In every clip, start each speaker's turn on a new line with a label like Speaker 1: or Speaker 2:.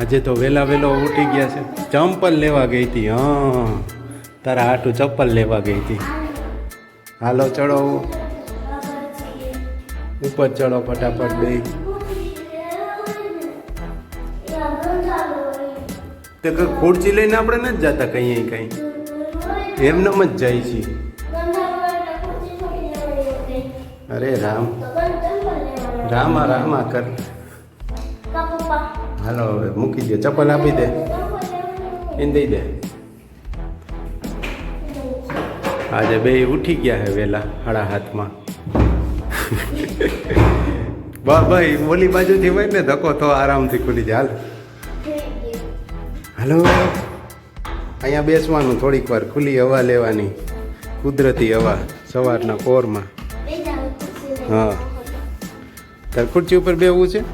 Speaker 1: આજે તો વહેલા વહેલો ઉઠી ગયા છે. ચંપલ લેવા ગઈ હતી, હા તારા હાટું ચપ્પલ લેવા ગઈ હતી. હાલો, ચડો ઉપર ચડો ફટાફટ બે તે કઈ ખુરચી લઈને આપણે નથી જતા કઈ? કઈ એમનેમ જ જાય છીએ અરે રામ. રામા રામા કર. હાલો હવે મૂકી દે ચપ્પલ આપી દે. એને દઈ દે. આજે બે ઉઠી ગયા હે વેલા હાડા હાથમાં. બા ભાઈ ઓલી બાજુથી હોય ને ધક્કો તો આરામથી ખુલી જાય. હાલો. હલો. અહીંયા બેસવાનું થોડીક વાર ખુલ્લી હવા લેવાની. કુદરતી હવા સવારના કોરમાં હા. તાર ખુરચી ઉપર બેવું છે?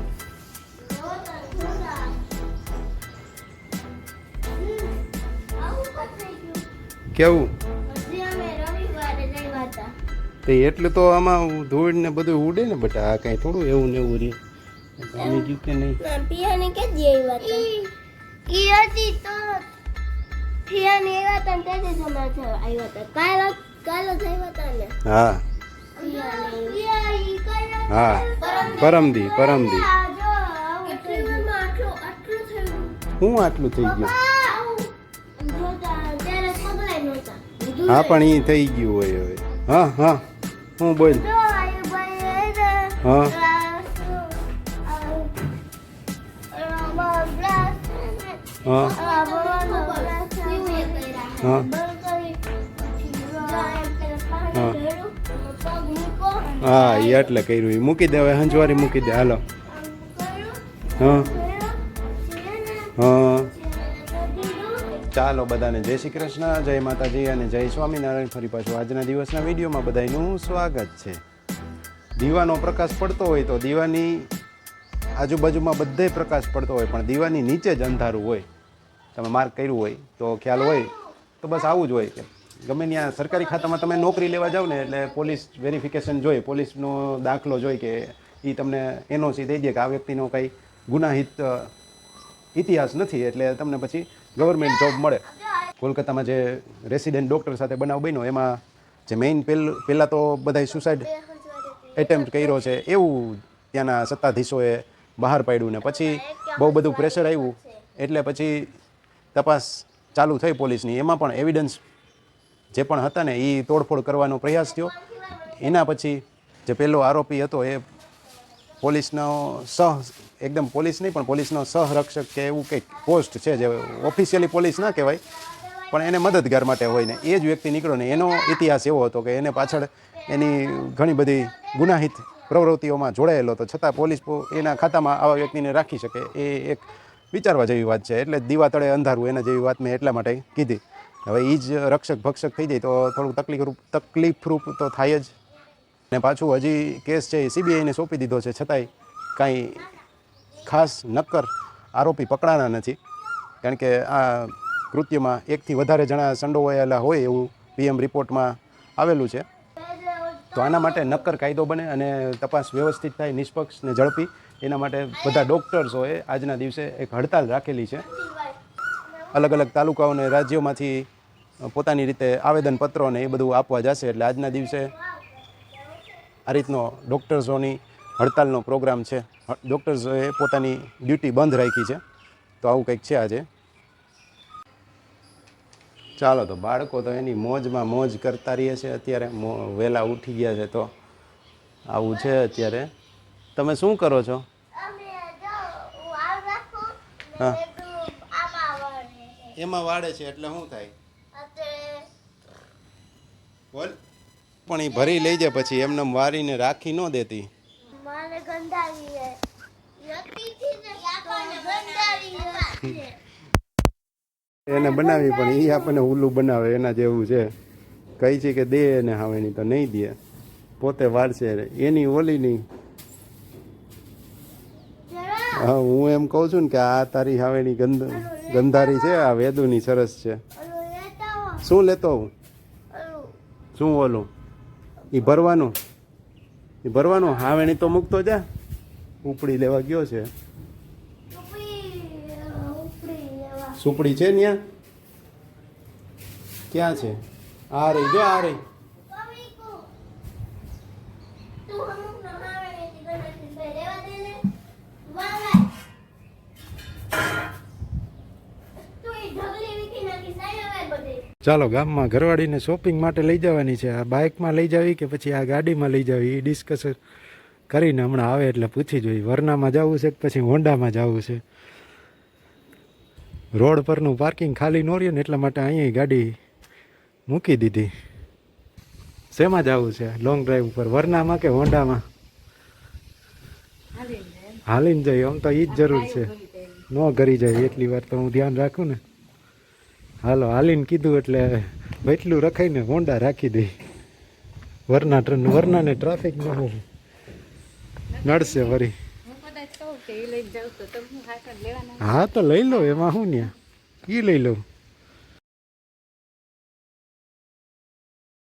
Speaker 1: કેવું? તે એટલું તો આમાં ધૂળ ને બધું ઉડે ને બટા આ કાંઈ થોડું એવું ને એવું રે પામી ગયું કે નહીં?
Speaker 2: પિયાને કે હતા? તો પિયાને આવ્યા હતા ને જ જમા છે આવ્યા હતા. કાલ કાલ જ આવ્યા હતા ને.
Speaker 1: હા. હા. પરમદી પરમદી. હું આટલું થઈ ગયું? હા પણ એ થઈ ગયું હોય હવે. હા હા. હું બોલ. હા. હા. હા. હા એ એટલે કર્યું. એ મૂકી દે હવે હંજવારી મૂકી દે. હાલો. હા. હા. ચાલો બધાને જય શ્રી કૃષ્ણ, જય માતાજી અને જય સ્વામિનારાયણ. ફરી પાછું આજના દિવસના વિડીયોમાં બધાનું સ્વાગત છે. દીવાનો પ્રકાશ પડતો હોય તો દીવાની આજુબાજુમાં બધે પ્રકાશ પડતો હોય, પણ દીવાની નીચે જ અંધારું હોય. તમે માર્ક કર્યું હોય, તો ખ્યાલ હોય, તો બસ આવું જ હોય. કે ગમે ત્યાં સરકારી ખાતામાં તમે નોકરી લેવા જાઓ ને, એટલે પોલીસ વેરિફિકેશન જોઈ પોલીસનો દાખલો જોઈ કે એ તમને એનઓસી દઈ દે કે આ વ્યક્તિનો કંઈ ગુનાહિત ઇતિહાસ નથી, એટલે તમને પછી ગવર્મેન્ટ જોબ મળે. કોલકાતામાં જે રેસિડેન્ટ ડૉક્ટર સાથે બનાવ બન્યો, એમાં જે મેઇન પેલ પહેલાં તો બધાય સુસાઇડ એટેમ્પ્ટ કર્યો છે, એવું ત્યાંના સત્તાધીશોએ બહાર પાડ્યું ને પછી બહુ બધું પ્રેશર આવ્યું. એટલે પછી તપાસ ચાલુ થઈ પોલીસની. એમાં પણ એવિડન્સ જે પણ હતા ને એ તોડફોડ કરવાનો પ્રયાસ થયો. એના પછી જે પહેલો આરોપી હતો, એ પોલીસનો સહ, એકદમ પોલીસ નહીં, પણ પોલીસનો સહરક્ષક કે એવું કંઈક પોસ્ટ છે જે ઓફિશિયલી પોલીસ ના કહેવાય, પણ એને મદદગાર માટે હોય ને, એ જ વ્યક્તિ નીકળ્યો ને, એનો ઇતિહાસ એવો હતો કે એને પાછળ એની ઘણી બધી ગુનાહિત પ્રવૃત્તિઓમાં જોડાયેલો હતો છતાં પોલીસ એના ખાતામાં આવા વ્યક્તિને રાખી શકે, એ એક વિચારવા જેવી વાત છે. એટલે દીવા તળે અંધારું એના જેવી વાત મેં એટલા માટે કીધી. હવે એ જ રક્ષક ભક્ષક થઈ જાય તો થોડુંક તકલીફરૂપ તકલીફરૂપ તો થાય જ. ને પાછું હજી કેસ છે એ સીબીઆઈને સોંપી દીધો છે, છતાંય કાંઈ ખાસ નક્કર આરોપી પકડાના નથી. કારણ કે આ કૃત્યમાં એકથી વધારે જણા સંડોવાયેલા હોય એવું પીએમ રિપોર્ટમાં આવેલું છે. તો આના માટે નક્કર કાયદો બને અને તપાસ વ્યવસ્થિત થાય, નિષ્પક્ષ ને ઝડપી. એના માટે બધા ડૉક્ટર્સોએ આજના દિવસે એક હડતાલ રાખેલી છે. અલગ અલગ તાલુકાઓ અને રાજ્યોમાંથી પોતાની રીતે આવેદનપત્રો ને એ બધું આપવા જશે. એટલે આજના દિવસે આ રીતનો ડૉક્ટર્સોની હડતાલનો પ્રોગ્રામ છે. ડૉક્ટર્સોએ પોતાની ડ્યુટી બંધ રાખી છે. તો આવું કંઈક છે આજે. ચાલો તો બાળકો તો એની મોજમાં મોજ કરતા રહીએ છે અત્યારે. મો વહેલા ઉઠી ગયા છે તો આવું છે અત્યારે. તમે શું કરો છો? હા. એમાં વાળે છે એટલે શું થાય? બોલ. પણ એ ભરી લઈ જાય પછી એમને વારીને રાખી ન દેતી. એને બનાવી પણ એ આપણને ઉલ્લું બનાવે એના જેવું છે. કહી છે કે દે એને હાવેની તો નહીં દે. પોતે વાળશે એની ઓલી નહીં હા હું એમ કહું છું ને કે આ તારી હાવેની ગંધ ગંધારી છે આ વેદુની સરસ છે. શું લેતો હું શું ઓલું? એ ભરવાનું. એ ભરવાનું. હાવેણી તો મૂકતો જા. ઉપડી લેવા ગયો છે. સુપડી છે ત્યાં ક્યાં છે? આ રહી, જો આ રહી
Speaker 2: કવિકુ તું અમુક નો આવે ને તી ગણતરી ભાઈ રેવા દે ને વાંગાય તું એ ઢગલી વીકી નાખી સાઈ આવે બધી
Speaker 1: ચાલો ગામમાં ઘરવાળીને શોપિંગ માટે લઈ જવાની છે. આ બાઇકમાં લઈ જવી કે પછી આ ગાડીમાં લઈ જવી? એ ડિસ્કસ કરીને હમણાં આવે એટલે પૂછી જોઈ. વરનામાં જવું છે કે પછી હોન્ડામાં જવું છે? રોડ પરનું પાર્કિંગ ખાલી ન રહ્યું ને એટલા માટે અહીંયા ગાડી મૂકી દીધી. શેમાં જવું છે? લોંગ ડ્રાઈવ ઉપર. વરનામાં કે હોન્ડામાં? હાલીને જઈએ આમ તો એ જ જરૂર છે. ન કરી જાય. એટલી વાર તો હું ધ્યાન રાખું ને. હાલો હાલીને કીધું એટલે વેટલું રખાઈને હોંડા રાખી દઈ વરના ટ્રેન વરનાને ટ્રાફિક ન હોય. નડશે વરી.
Speaker 3: હું તો
Speaker 1: હા લઈ લો એમાં શું ને એ લઈ લઉં.